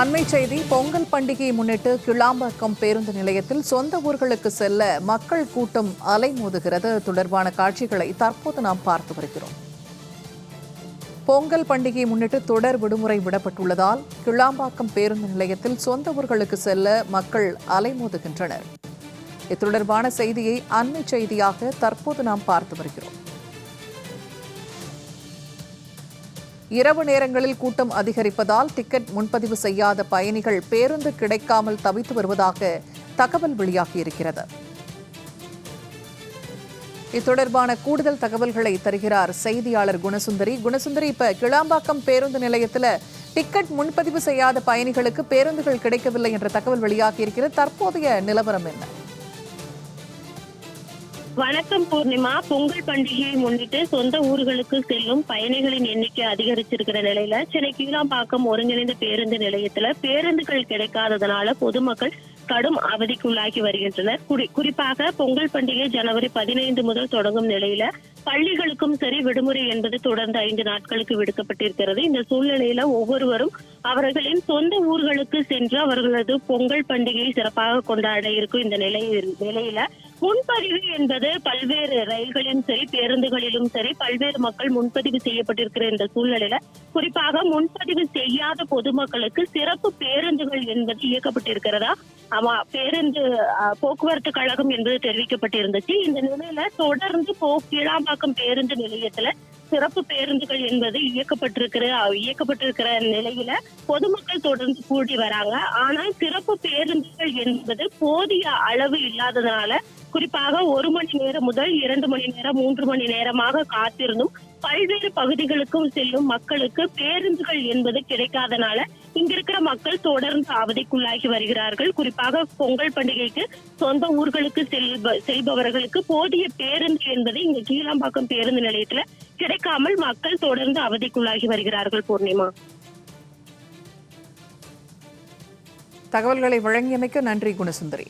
அண்மை செய்தி பொங்கல் பண்டிகையை முன்னிட்டு கிளாம்பாக்கம் பேருந்து நிலையத்தில் சொந்த ஊர்களுக்கு செல்ல மக்கள் கூட்டம் அலைமோதுகிறது. தொடர்பான காட்சிகளை தற்போது நாம் பார்த்து வருகிறோம். பொங்கல் பண்டிகையை முன்னிட்டு தொடர் விடுமுறை விடப்பட்டுள்ளதால் கிளாம்பாக்கம் பேருந்து நிலையத்தில் சொந்த ஊர்களுக்கு செல்ல மக்கள் அலைமோதுகின்றனர். இது தொடர்பான செய்தியை அண்மை செய்தியாக தற்போது நாம் பார்த்து வருகிறோம். இரவு நேரங்களில் கூட்டம் அதிகரிப்பதால் டிக்கெட் முன்பதிவு செய்யாத பயணிகள் பேருந்து கிடைக்காமல் தவித்து வருவதாக தகவல் வெளியாகியிருக்கிறது. இது தொடர்பான கூடுதல் தகவல்களை தருகிறார் செய்தியாளர் குணசுந்தரி. குணசுந்தரி இப்ப கிளாம்பாக்கம் பேருந்து நிலையத்துல டிக்கெட் முன்பதிவு செய்யாத பயணிகளுக்கு பேருந்துகள் கிடைக்கவில்லை என்ற தகவல் வெளியாகியிருக்கிறது. தற்போதைய நிலவரம் என்ன? வணக்கம் பூர்ணிமா. பொங்கல் பண்டிகையை முன்னிட்டு சொந்த ஊர்களுக்கு செல்லும் பயணிகளின் எண்ணிக்கை அதிகரிச்சிருக்கிற நிலையில சென்னை கீழாம்பாக்கம் ஒருங்கிணைந்த பேருந்து நிலையத்துல பேருந்துகள் கிடைக்காததனால பொதுமக்கள் கடும் அவதிக்குள்ளாகி வருகின்றனர். குறிப்பாக பொங்கல் பண்டிகை ஜனவரி பதினைந்து முதல் தொடங்கும் நிலையில பள்ளிகளுக்கும் சரி விடுமுறை என்பது தொடர்ந்து ஐந்து நாட்களுக்கு விடுக்கப்பட்டிருக்கிறது. இந்த சூழ்நிலையில ஒவ்வொருவரும் அவர்களின் சொந்த ஊர்களுக்கு சென்று அவர்களது பொங்கல் பண்டிகையை சிறப்பாக கொண்டாட இருக்கும் இந்த நிலை நிலையில முன்பதிவு என்பது பல்வேறு ரயில்களிலும் சரி பேருந்துகளிலும் சரி பல்வேறு மக்கள் முன்பதிவு செய்யப்பட்டிருக்கிற இந்த சூழ்நிலையில குறிப்பாக முன்பதிவு செய்யாத பொதுமக்களுக்கு சிறப்பு பேருந்துகள் என்பது இயக்கப்பட்டிருக்கிறதா? ஆமா பேருந்து அஹ், போக்குவரத்து கழகம் என்பது தெரிவிக்கப்பட்டிருந்துச்சு. இந்த நிலையில தொடர்ந்து போ கீழாம்பாக்கம் பேருந்து நிலையத்துல சிறப்பு பேருந்துகள் என்பது இயக்கப்பட்டிருக்கிற இயக்கப்பட்டிருக்கிற நிலையில பொதுமக்கள் தொடர்ந்து கூடி வராங்க. ஆனால் சிறப்பு பேருந்துகள் என்பது போதிய அளவு இல்லாததுனால குறிப்பாக ஒரு மணி நேரம் முதல் இரண்டு மணி நேரம் மூன்று மணி நேரமாக காத்திருந்தும் பல்வேறு பகுதிகளுக்கும் செல்லும் மக்களுக்கு பேருந்துகள் என்பது கிடைக்காதனால இங்க இருக்கிற மக்கள் தொடர்ந்து அவதிக்குள்ளாகி வருகிறார்கள். குறிப்பாக பொங்கல் பண்டிகைக்கு சொந்த ஊர்களுக்கு செல்ப செல்பவர்களுக்கு போதிய பேருந்து என்பது இங்க கீழாம்பாக்கம் பேருந்து நிலையத்துல கிடைக்காமல் மக்கள் தொடர்ந்து அவதிக்குள்ளாகி வருகிறார்கள் பூர்ணிமா. தகவல்களை வழங்கியமைக்கு நன்றி குணசுந்தரி.